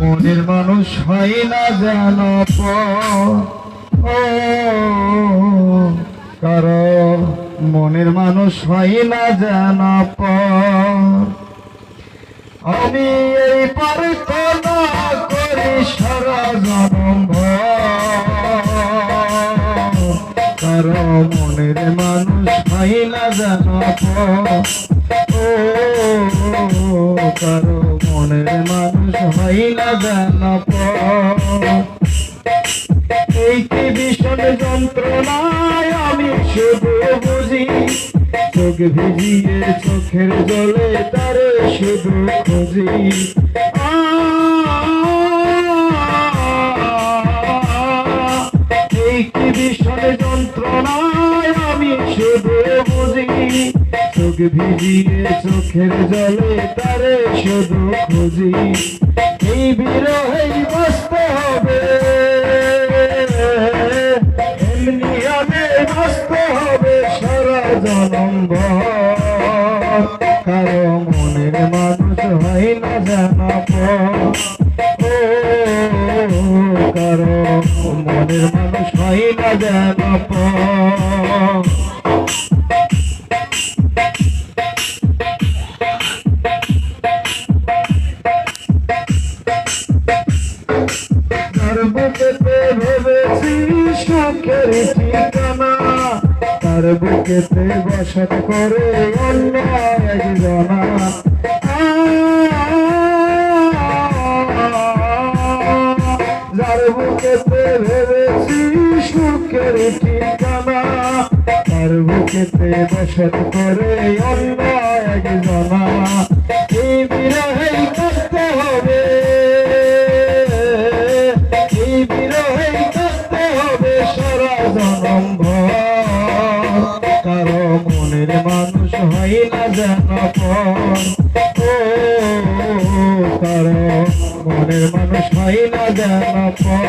মনের মানুষ হয় না যেন কার মনের মানুষ হয় না যেন আমি এই করি সারা জনম মনের মানুষ হয় না যেন ও মনের মানুষ হয় না জানা এই কি ভীষণ যন্ত্রণায় আমি শুধু বুঝি, চোখ ভিজিয়ে চোখের জলে তারে শুধু খুঁজি। এই কি ভীষণ শুধু বুঝি চোখ ভিজিয়ে চোখের জলে তারে শুধু খুঁজি। এই বিরহেই বাঁচতে হবে। এমনি আমি বাঁচতে হবে সারা জনম ভর। কারও মনের মানুষ হয় না জানা কারও মনের মানুষ হয় না জানা বুকেতে ভেবেছি সুখের ঠিকানা তার বুকেতে বসত করে অন্য একজনা যার বুকেতে ভেবেছি সুখের ঠিকানা তার বুকেতে বসত করে অন্য একজনা এই বিরহেই সারা জনম। কারও মনের মানুষ হয় না যেন পর। ও, কারও মনের মানুষ হয় না যেন পর।